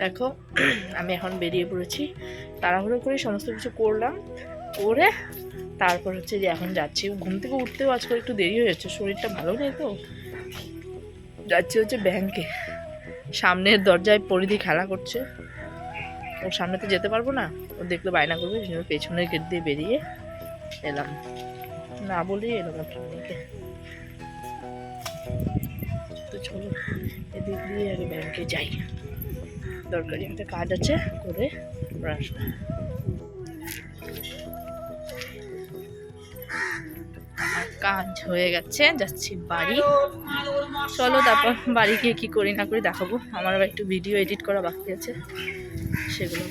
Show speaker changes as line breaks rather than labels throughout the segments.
দেখো, আমি এখন বেরিয়ে পড়েছি। তাড়াহুড়ো করে সমস্ত কিছু করলাম, করে তারপর হচ্ছে যে এখন যাচ্ছি। ঘুম থেকে উঠতেও আজকাল একটু দেরি হয়ে যাচ্ছে, শরীরটা ভালো নেই তো। যাচ্ছি হচ্ছে ব্যাংকে সামনের দরজায় পরিধি খেলা করছে। ওর সামনে তো যেতে পারব না। ও দেখলে বায়না করবে পেছনের গেট দিয়ে বেরিয়ে এলাম। না বলেই আপনার মেয়েকে তো চলো এদিক দিয়ে আগে ব্যাংকে যাই। দরকারি একটা কাজ আছে করে আসব। কাজ হয়ে গেছে যাচ্ছি বাড়ি। চলো তারপর বাড়ি গিয়ে কি করি না করি দেখাবো। আমার আবার একটু ভিডিও এডিট করা বাকি আছে। সেগুলো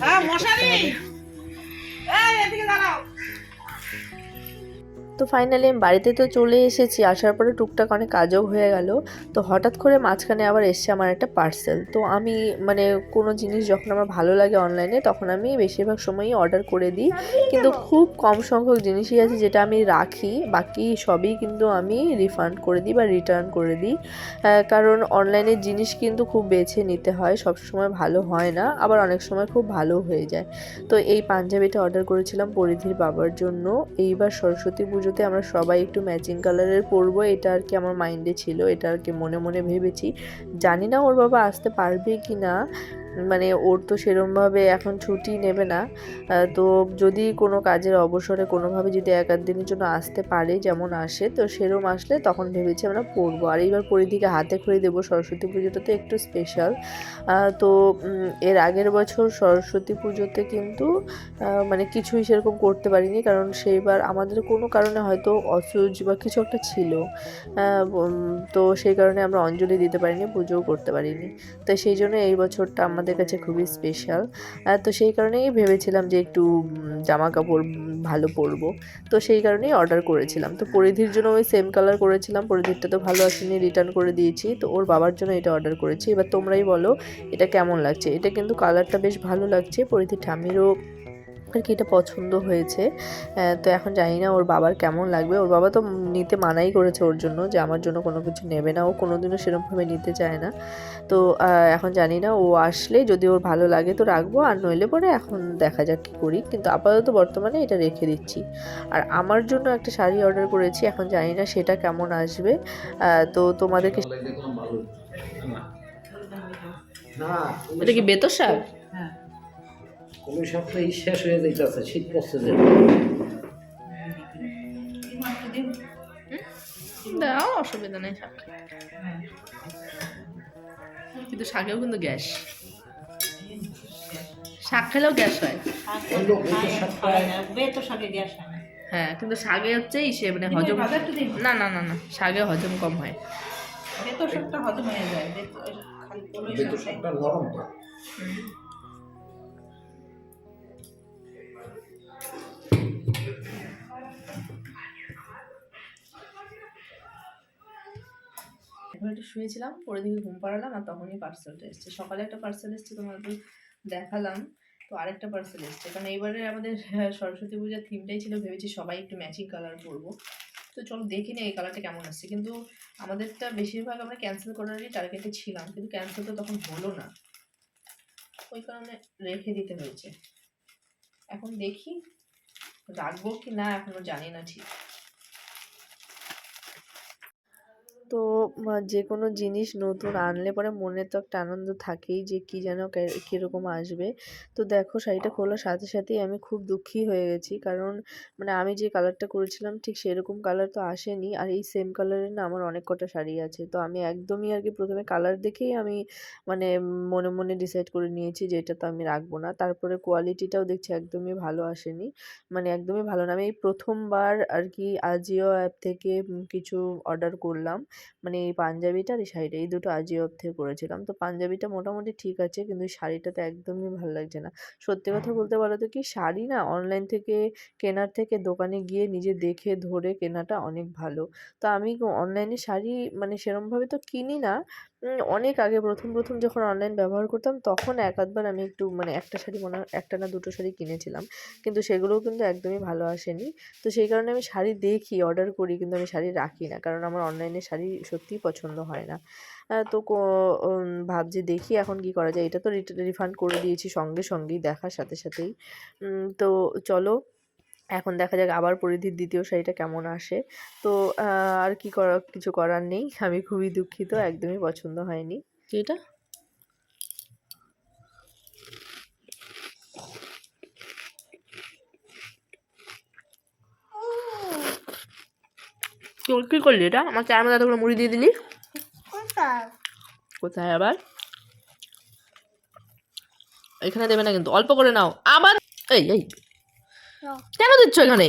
তো ফাইনালি আমি বাড়িতে তো চলে এসেছি, আসার পরে টুকটাক অনেক কাজও হয়ে গেল। তো হঠাৎ করে মাঝখানে আবার এসছে আমার একটা পার্সেল তো আমি মানে কোনো জিনিস যখন আমার ভালো লাগে অনলাইনে তখন আমি বেশিরভাগ সময়ই অর্ডার করে দিই। কিন্তু খুব কম সংখ্যক জিনিসই আছে যেটা আমি রাখি, বাকি সবই কিন্তু আমি রিফান্ড করে দিই বা রিটার্ন করে দিই। কারণ অনলাইনের জিনিস কিন্তু খুব বেছে নিতে হয় সব সময় ভালো হয় না, আবার অনেক সময় খুব ভালো হয়ে যায়। তো এই পাঞ্জাবিটা অর্ডার করেছিলাম পরিধির বাবার জন্য। এইবার সরস্বতী পুজোতে আমরা সবাই একটু ম্যাচিং কালারের পরবো, এটা আর কি আমার মাইন্ডে ছিল, এটা আর কি মনে মনে ভেবেছি। জানি না ওর বাবা আসতে পারবে কি না মানে ওর তো সেরমভাবে এখন ছুটি নেবে না। তো যদি কোনো কাজের অবসরে কোনোভাবে যদি এক আধ দিনের জন্য আসতে পারে, যেমন আসে, তো সেরম আসলে তখন ভেবেছি আমরা পড়ব আর এইবার পরিধিকে হাতে খড়ি দেবো সরস্বতী পুজোটা তো একটু স্পেশাল তো এর আগের বছর সরস্বতী পুজোতে কিন্তু মানে কিছুই সেরকম করতে পারিনি, কারণ সেইবার আমাদের কোনো কারণে হয়তো অসুজ বা কিছু একটা ছিল। তো সেই কারণে আমরা অঞ্জলি দিতে পারিনি, পুজোও করতে পারিনি। তো সেই জন্য এই বছরটা আমাদের কাছে খুবই স্পেশাল তো সেই কারণেই ভেবেছিলাম যে একটু জামা কাপড় ভালো পরবো। তো সেই কারণেই অর্ডার করেছিলাম। তো পরিধির জন্য ওই সেম কালার করেছিলাম। পরিধিরটা তো ভালো আসেনি রিটার্ন করে দিয়েছি। তো ওর বাবার জন্য এটা অর্ডার করেছি। এবার তোমরাই বলো, এটা কেমন লাগছে? এটা কিন্তু কালারটা বেশ ভালো লাগছে। পরিধির ঠামিরও আর কি এটা পছন্দ হয়েছে। তো এখন জানি না ওর বাবার কেমন লাগবে। ওর বাবা তো নিতে মানাই করেছে ওর জন্য যে আমার জন্য কোনো কিছু নেবে না। ও কোনোদিনও সেরকমভাবে নিতে চায় না। তো এখন জানি না ও আসলে যদি ওর ভালো লাগে তো রাখব। আর নইলে পরে এখন দেখা যাক কী করি। কিন্তু আপাতত বর্তমানে এটা রেখে দিচ্ছি। আর আমার জন্য একটা শাড়ি অর্ডার করেছি। এখন জানি না সেটা কেমন আসবে। তো তোমাদেরকে
এটা কি বেতর শাক
হ্যাঁ
কোনো সপ্তাহে শেষ হয়ে যাইতেছে শীত পড়ছে যে।
দাও অসুবিধা নেই শাক। কিন্তু শাকেও কিন্তু গ্যাস। শাক খেলেও গ্যাস হয়।
গ্যাস হ্যাঁ
কিন্তু শাকে হচ্ছে ইসে মানে হজম না না না না শাকে হজম কম হয়।
বেতো শাকটা হজম হয়ে যায় বেতো খালি কলই
শাকটা নরম
এখন শুয়েছিলাম পরে দিকে ঘুম পাড়ালাম আর তখনই পার্সেলটা এসছে। সকালে একটা পার্সেল এসছে তোমাদের দেখালাম, তো আরেকটা পার্সেল এসছে। কারণ এইবারে আমাদের সরস্বতী পূজার থিমটাই ছিল, ভেবেছি সবাই একটু ম্যাচিং কালার পরবো তো চলো দেখি না এই কালারটা কেমন আসছে। কিন্তু আমাদেরটা বেশিরভাগ আমরা ক্যান্সেল করারই টার্গেটে ছিলাম, কিন্তু ক্যান্সেল তো তখন হলো না। ওই কারণে রেখে দিতে হয়েছে। এখন দেখি, রাখব কি না এখনও জানি না ঠিক।
তো যে কোনো জিনিস নতুন আনলে পরে মনে তো একটা আনন্দ থাকেই যে কি যেন কীরকম আসবে। তো দেখো শাড়িটা খোলার সাথে সাথেই আমি খুব দুঃখী হয়ে গেছি। কারণ মানে আমি যে কালারটা করেছিলাম ঠিক সেরকম কালার তো আসেনি। আর এই সেম কালারের না আমার অনেক কটা শাড়ি আছে। তো আমি একদমই আর কি প্রথমে কালার দেখেই আমি মানে মনে মনে ডিসাইড করে নিয়েছি যে এটা তো আমি রাখব না। তারপরে কোয়ালিটিটাও দেখছি একদমই ভালো আসেনি। মানে একদমই ভালো না। আমি এই প্রথমবার আর কি আজিও অ্যাপ থেকে কিছু অর্ডার করলাম। মানে এই পাঞ্জাবিটা আর এই শাড়িটা এই দুটো আজিওর থেকে করেছিলাম তো পাঞ্জাবিটা মোটামুটি ঠিক আছে কিন্তু এই শাড়িটা তো একদমই ভালো লাগছে না। সত্যি কথা বলতে পারো তো কি শাড়ি না অনলাইন থেকে কেনার থেকে দোকানে গিয়ে নিজে দেখে ধরে কেনাটা অনেক ভালো। তো আমি অনলাইনে শাড়ি মানে সেরমভাবে তো কিনি না অনেক আগে প্রথম প্রথম যখন অনলাইন ব্যবহার করতাম, তখন এক আধবার আমি একটু মানে একটা শাড়ি মনে একটা না দুটো শাড়ি কিনেছিলাম। কিন্তু সেগুলোও কিন্তু একদমই ভালো আসেনি। তো সেই কারণে আমি শাড়ি দেখি অর্ডার করি, কিন্তু আমি শাড়ি রাখি না। কারণ আমার অনলাইনে শাড়ি সত্যিই পছন্দ হয় না। তো ভাবছি দেখি এখন কি করা যায়। এটা তো রিফান্ড করে দিয়েছি সঙ্গে, সঙ্গেই দেখার সাথে সাথেই। তো চলো এখন দেখা যাক আবার পরিধির দ্বিতীয় শাড়িটা কেমন আসে। তো আর কি করা কিছু করার নেই। আমি খুবই দুঃখিত একদমই পছন্দ হয়নি। কি এটা তুই কি করলি এটা? আমার চায়ের মধ্যে এতগুলো মুড়ি দিয়ে দিলি? কোথায় আবার? এখানে দেবে না কিন্তু অল্প করে নাও। আবার এই এই। কেন দিচ্ছ এখানে?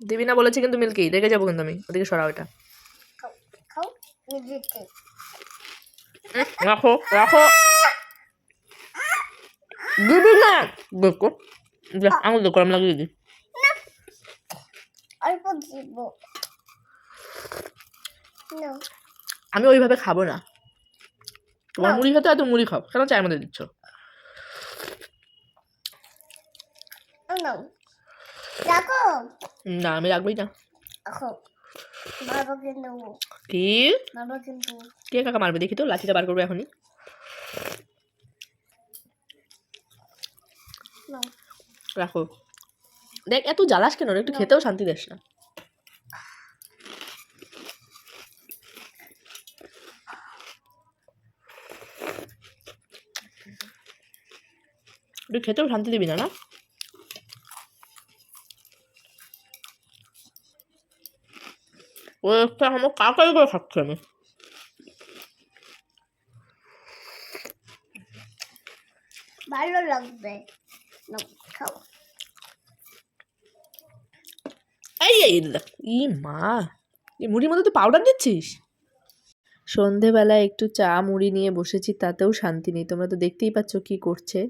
দিবি না বলেছি কিন্তু মিল্কি রেখে যাব কিন্তু আমি ওদিকে সরাও এটা। রাখো রাখো। দিবি না? দেখো আঙুল দেখো আমি লাগিয়ে দিই
অল্প দিব।
আমি ওইভাবে খাব না। তোমার মুড়ি খেতে এত মুড়ি খাও। কেন চায়ের মধ্যে দিচ্ছ?
না দেখো
না আমি রাখবোই না।
কিন্তু।
কি?
কিন্তু।
কে কাকা মারবে দেখি তো? লাঠিটা বার করব এখনই। রাখো। দেখ এত জ্বালাস কেন? একটু খেতেও শান্তি দেস না। একটু খেতেও শান্তি দিবি না না? ও একটা আমার কাকাই করে খাচ্ছি আমি
ভালো লাগবে। খাও।
এই এই ই মা এই মুড়ির মধ্যে তুই পাউডার দিচ্ছিস? সন্ধেবেলায় একটু চা মুড়ি নিয়ে বসেছি, তাতেও শান্তি নেই। তোমরা তো দেখতেই পাচ্ছ কি করছে।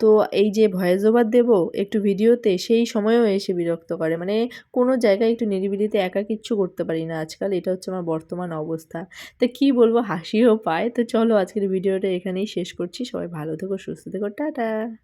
তো এই যে ভয়েস ওভার দেবো, একটু ভিডিওতে সেই সময়ও এসে বিরক্ত করে। মানে কোনো জায়গায় একটু নিরিবিলিতে একা কিচ্ছু করতে পারি না আজকাল, এটা হচ্ছে আমার বর্তমান অবস্থা। তা কি বলব, হাসিও পায়। তো চলো আজকের ভিডিওটা এখানেই শেষ করছি। সবাই ভালো থেকো, সুস্থ থেকো, টাটা!